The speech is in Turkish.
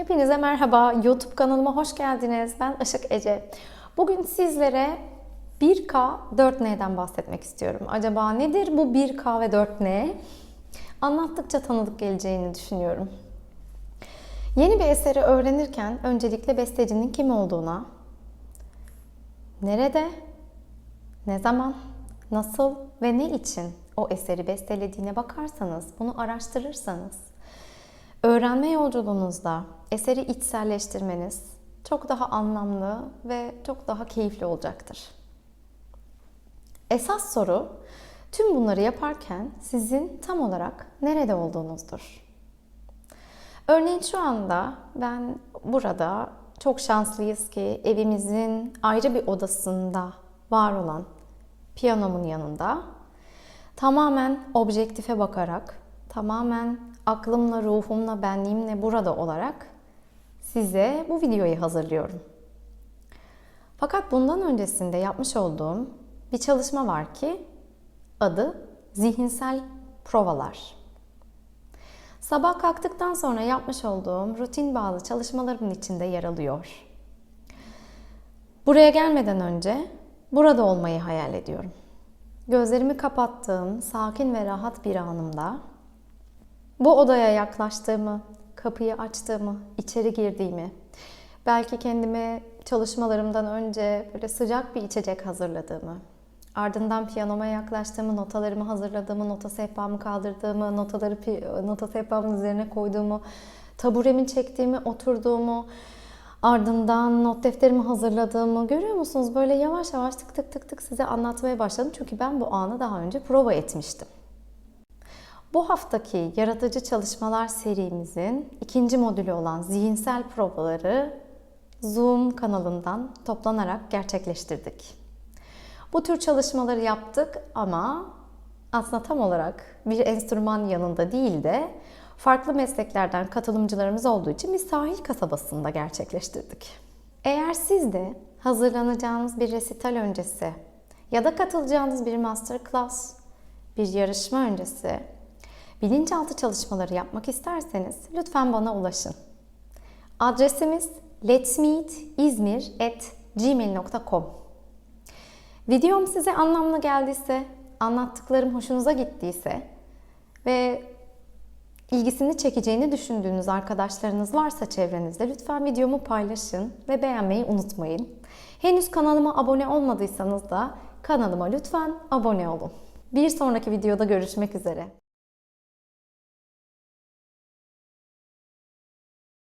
Hepinize merhaba. YouTube kanalıma hoş geldiniz. Ben Işık Ece. Bugün sizlere 1K 4N'den bahsetmek istiyorum. Acaba nedir bu 1K ve 4N? Anlattıkça tanıdık geleceğini düşünüyorum. Yeni bir eseri öğrenirken öncelikle bestecinin kim olduğuna, nerede, ne zaman, nasıl ve ne için o eseri bestelediğine bakarsanız, bunu araştırırsanız, öğrenme yolculuğunuzda eseri içselleştirmeniz çok daha anlamlı ve çok daha keyifli olacaktır. Esas soru tüm bunları yaparken sizin tam olarak nerede olduğunuzdur. Örneğin şu anda ben burada çok şanslıyız ki evimizin ayrı bir odasında var olan piyanomun yanında tamamen objektife bakarak, tamamen aklımla, ruhumla, benliğimle burada olarak size bu videoyu hazırlıyorum. Fakat bundan öncesinde yapmış olduğum bir çalışma var ki adı zihinsel provalar. Sabah kalktıktan sonra yapmış olduğum rutin bağlı çalışmalarımın içinde yer alıyor. Buraya gelmeden önce burada olmayı hayal ediyorum. Gözlerimi kapattığım sakin ve rahat bir anımda bu odaya yaklaştığımı, kapıyı açtığımı, içeri girdiğimi, belki kendime çalışmalarımdan önce böyle sıcak bir içecek hazırladığımı, ardından piyanoma yaklaştığımı, notalarımı hazırladığımı, nota sehpamı kaldırdığımı, notaları nota sehpamın üzerine koyduğumu, taburemi çektiğimi, oturduğumu, ardından not defterimi hazırladığımı görüyor musunuz? Böyle yavaş yavaş tık tık tık tık size anlatmaya başladım. Çünkü ben bu anı daha önce prova etmiştim. Bu haftaki yaratıcı çalışmalar serimizin ikinci modülü olan zihinsel provaları Zoom kanalından toplanarak gerçekleştirdik. Bu tür çalışmaları yaptık ama aslında tam olarak bir enstrüman yanında değil de farklı mesleklerden katılımcılarımız olduğu için bir sahil kasabasında gerçekleştirdik. Eğer siz de hazırlanacağınız bir resital öncesi ya da katılacağınız bir masterclass, bir yarışma öncesi bilinçaltı çalışmaları yapmak isterseniz lütfen bana ulaşın. Adresimiz letsmeetizmir@gmail.com. Videom size anlamlı geldiyse, anlattıklarım hoşunuza gittiyse ve ilgisini çekeceğini düşündüğünüz arkadaşlarınız varsa çevrenizde lütfen videomu paylaşın ve beğenmeyi unutmayın. Henüz kanalıma abone olmadıysanız da kanalıma lütfen abone olun. Bir sonraki videoda görüşmek üzere.